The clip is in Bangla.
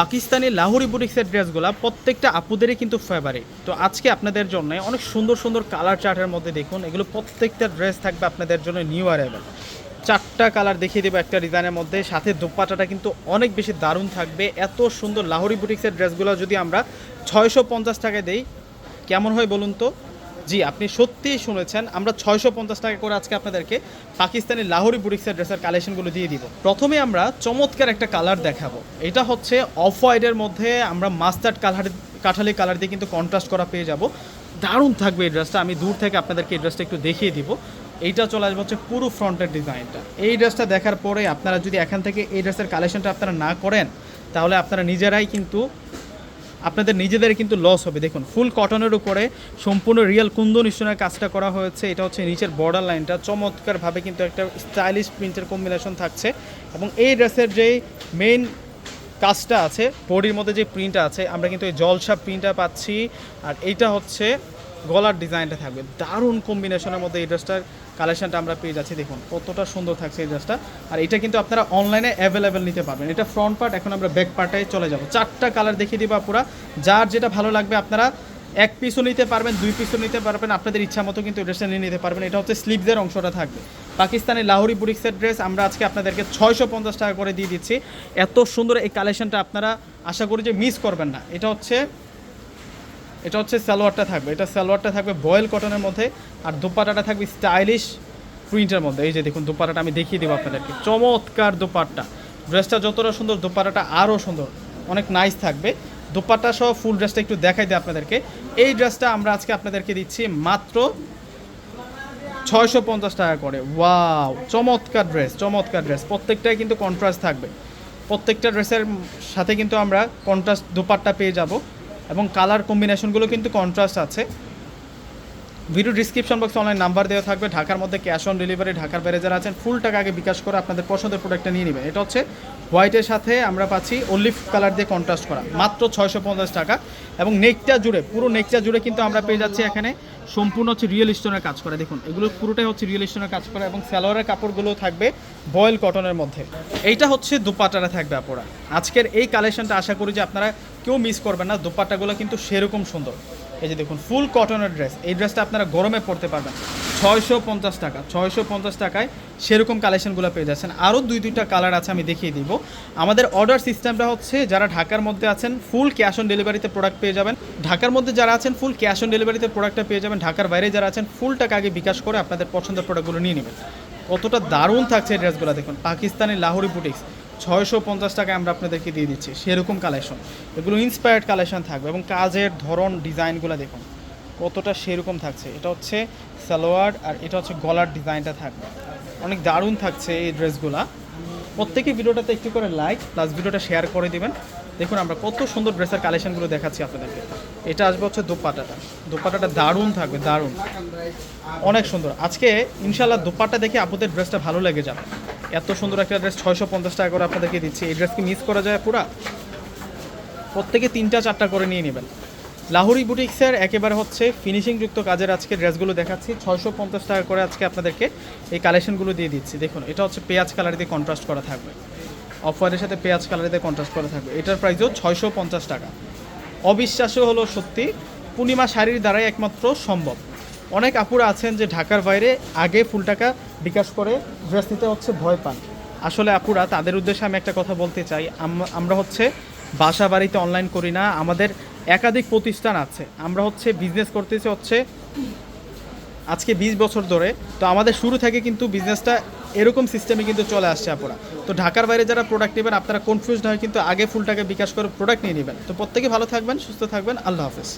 পাকিস্তানি লাহোরি বুটিক্সের ড্রেসগুলো প্রত্যেকটা আপুদেরই কিন্তু ফেভারিট তো আজকে আপনাদের জন্য অনেক সুন্দর সুন্দর কালার চার্টের মধ্যে দেখুন, এগুলো প্রত্যেকটা ড্রেস থাকবে আপনাদের জন্য নিউ অ্যারাইভেল চারটা কালার দেখিয়ে দেবো একটা ডিজাইনের মধ্যে, সাথে দোপাটাটা কিন্তু অনেক বেশি দারুণ থাকবে। এত সুন্দর লাহোরি বুটিক্সের ড্রেসগুলো যদি আমরা ছয়শো পঞ্চাশ টাকায় দেই, কেমন হয় বলুন তো? জি, আপনি সত্যিই শুনেছেন। আমরা ছয়শো পঞ্চাশ টাকা করে আজকে আপনাদেরকে পাকিস্তানি লাহোরি বুটিক্সের ড্রেসের কালেকশনগুলো দিয়ে দিব। প্রথমে আমরা চমৎকার একটা কালার দেখাবো। এটা হচ্ছে অফ হোয়াইটের মধ্যে আমরা মাস্টার্ড কালার কাঠালি কালার দিয়ে কিন্তু কন্ট্রাস্ট করা পেয়ে যাব। দারুণ থাকবে এই ড্রেসটা আমি দূর থেকে আপনাদেরকে এই ড্রেসটা একটু দেখিয়ে দিব। এইটা চলে আসবে হচ্ছে পুরো ফ্রন্টের ডিজাইনটা এই ড্রেসটা দেখার পরে আপনারা যদি এখান থেকে এই ড্রেসের কালেকশনটা আপনারা না করেন, তাহলে আপনারা নিজেরাই কিন্তু আপনাদের নিজেদের কিন্তু লস হবে। দেখুন ফুল কটনের উপরে সম্পূর্ণ রিয়েল কুন্দন স্টোনের কাজটা করা হয়েছে। এটা হচ্ছে নিচের বর্ডার লাইনটা চমৎকারভাবে কিন্তু একটা স্টাইলিশ প্রিন্টের কম্বিনেশন থাকছে। এবং এই ড্রেসের যেই মেইন কাজটা আছে বডির মধ্যে যে প্রিন্টটা আছে, আমরা কিন্তু এই জলসা প্রিন্টটা পাচ্ছি। আর এইটা হচ্ছে গলার ডিজাইনটা থাকবে। দারুণ কম্বিনেশনের মধ্যে এই ড্রেসটার কালেকশনটা আমরা পেয়ে যাচ্ছি। দেখুন, কতটা সুন্দর থাকছে এই ড্রেসটা। আর এটা কিন্তু আপনারা অনলাইনে অ্যাভেলেবেল নিতে পারবেন। এটা ফ্রন্ট পার্ট এখন আমরা ব্যাক পার্টে চলে যাব। চারটা কালার দেখিয়ে দিবা পুরা যার যেটা ভালো লাগবে আপনারা এক পিসও নিতে পারবেন, দুই পিসও নিতে পারবেন। আপনাদের ইচ্ছা মতো কিন্তু ড্রেসটা নিয়ে নিতে পারবেন। এটা হচ্ছে স্লিভসের অংশটা থাকবে। পাকিস্তানি লাহোরি বুটিক্সের ড্রেস আমরা আজকে আপনাদেরকে ছয়শো পঞ্চাশ টাকা করে দিয়ে দিচ্ছি। এত সুন্দর এই কালেকশনটা আপনারা আশা করি যে মিস করবেন না। এটা হচ্ছে এটা হচ্ছে সালোয়ারটা থাকবে। এটা সালোয়ারটা থাকবে বয়েল কটনের মধ্যে আর দোপাটাটা থাকবে স্টাইলিশ প্রিন্টের মধ্যে। এই যে দেখুন, দোপাটাটা আমি দেখিয়ে দেবো আপনাদেরকে। চমৎকার দোপাট্টা। ড্রেসটা যতটা সুন্দর, দোপাটাটা আরও সুন্দর। অনেক নাইস থাকবে। দোপাট্টা সহ ফুল ড্রেসটা একটু দেখাই দিই আপনাদেরকে। এই ড্রেসটা আমরা আজকে আপনাদেরকে দিচ্ছি মাত্র ছয়শো পঞ্চাশ টাকা করে। ওয়াও চমৎকার ড্রেস চমৎকার ড্রেস প্রত্যেকটাই কিন্তু কন্ট্রাস্ট থাকবে। প্রত্যেকটা ড্রেসের সাথে কিন্তু আমরা কন্ট্রাস্ট দুপাট্টা পেয়ে যাব। এবং কালার কম্বিনেশনগুলো কিন্তু কন্ট্রাস্ট আছে। ভিডিও ডিসক্রিপশন বক্সে অনলাইন নাম্বার দেওয়া থাকবে। ঢাকার মধ্যে ক্যাশ অন ডেলিভারি ঢাকার বাইরে যারা আছেন। ফুল টাকা আগে বিকাশ করে আপনাদের পছন্দের প্রোডাক্টটা নিয়ে নেবেন। এটা হচ্ছে হোয়াইটের সাথে আমরা পাচ্ছি অলিভ কালার দিয়ে কন্ট্রাস্ট করা। মাত্র ছয়শো পঞ্চাশ টাকা। এবং নেকটা জুড়ে, পুরো নেকটা জুড়ে কিন্তু আমরা পেয়ে যাচ্ছি এখানে সম্পূর্ণ হচ্ছে রিয়েল স্টোনের কাজ করে। দেখুন, এগুলো পুরোটাই হচ্ছে রিয়েল স্টোনের কাজ করে এবং স্যালোয়ারের কাপড়গুলো থাকবে বয়েল কটনের মধ্যে। এইটা হচ্ছে দুপাটারা থাকবে আপনারা আজকের এই কালেকশনটা আশা করি যে আপনারা কেউ মিস করবেন না। দুপাটাগুলো কিন্তু সেরকম সুন্দর। এই যে দেখুন ফুল কটনের ড্রেস এই ড্রেসটা আপনারা গরমে পরতে পারবেন। ছয়শো পঞ্চাশ টাকা, ছয়শো পঞ্চাশ টাকায় সেরকম কালেকশনগুলো পেয়ে যাচ্ছেন। আরও দুই দুইটা কালার আছে, আমি দেখিয়ে দিব। আমাদের অর্ডার সিস্টেমটা হচ্ছে, যারা ঢাকার মধ্যে আছেন ফুল ক্যাশ অন ডেলিভারিতে প্রোডাক্ট পেয়ে যাবেন। ঢাকার মধ্যে যারা আছেন ফুল ক্যাশ অন ডেলিভারিতে প্রোডাক্টটা পেয়ে যাবেন। ঢাকার বাইরে যারা আছেন ফুল টাকা আগে বিকাশ করে আপনাদের পছন্দের প্রোডাক্টগুলো নিয়ে নেবেন। কতটা দারুণ থাকছে ড্রেসগুলো দেখুন। পাকিস্তানি লাহোরি বুটিক্স ছয়শো পঞ্চাশ টাকায় আমরা আপনাদেরকে দিয়ে দিচ্ছি, সেরকম কালেকশন এগুলো ইন্সপায়ার্ড কালেকশন থাকবে এবং কাজের ধরন ডিজাইনগুলো দেখুন। কতটা সেরকম থাকছে। এটা হচ্ছে সালোয়ার আর এটা হচ্ছে গলার ডিজাইনটা থাকবে। অনেক দারুণ থাকছে এই ড্রেসগুলা। প্রত্যেকে ভিডিওটাতে একটু করে লাইক, প্লাস ভিডিওটা শেয়ার করে দিবেন। দেখুন আমরা কত সুন্দর ড্রেসের কালেকশনগুলো দেখাচ্ছি আপনাদেরকে। এটা আসবে হচ্ছে দোপাটাটা দোপাটাটা দারুণ থাকবে, দারুণ। অনেক সুন্দর। আজকে ইনশাল্লাহ দোপাট্টা দেখে আপনাদের ড্রেসটা ভালো লেগে যাবে। এত সুন্দর একটা ড্রেস ছয়শো পঞ্চাশ টাকা করে আপনাদেরকে দিচ্ছি। এই ড্রেস কি মিস করা যায় পুরা? প্রত্যেকে তিনটা, চারটা করে নিয়ে নেবেন। লাহোরি বুটিক্সের একেবারে হচ্ছে ফিনিশিংযুক্ত কাজের আজকে ড্রেসগুলো দেখাচ্ছি। ছয়শো পঞ্চাশ টাকা করে আজকে আপনাদেরকে এই কালেকশনগুলো দিয়ে দিচ্ছি। দেখুন, এটা হচ্ছে পেঁয়াজ কালার দিয়ে কন্ট্রাস্ট করা থাকবে। অফ হোয়াইটের সাথে পেঁয়াজ কালার দিয়ে কন্ট্রাস্ট করা থাকবে। এটার প্রাইসও ছয়শো পঞ্চাশ টাকা। অবিশ্বাস্য হলো সত্যি, পূর্ণিমা শাড়ির দ্বারাই একমাত্র সম্ভব। অনেক আপুরা আছেন যে ঢাকার বাইরে আগে ফুল টাকা বিকাশ করে ড্রেস নিতে হচ্ছে ভয় পান। আসলে আপুরা, তাদের উদ্দেশ্যে আমি একটা কথা বলতে চাই। আম- আমরা হচ্ছে বাসা বাড়িতে অনলাইন করি না। আমাদের একাধিক প্রতিষ্ঠান আছে। আমরা হচ্ছে বিজনেস করতেছি হচ্ছে আজকে বিশ বছর ধরে। তো আমাদের শুরু থেকে কিন্তু বিজনেসটা এরকম সিস্টেমে কিন্তু চলে আসছে আপনারা তো ঢাকার বাইরে যারা প্রোডাক্ট নেবেন, আপনারা কনফিউজ হয় কিন্তু আগে ফুলটাকে বিকাশ করে প্রোডাক্ট নিয়ে নেবেন। তো প্রত্যেকে ভালো থাকবেন, সুস্থ থাকবেন। আল্লাহ হাফেজ।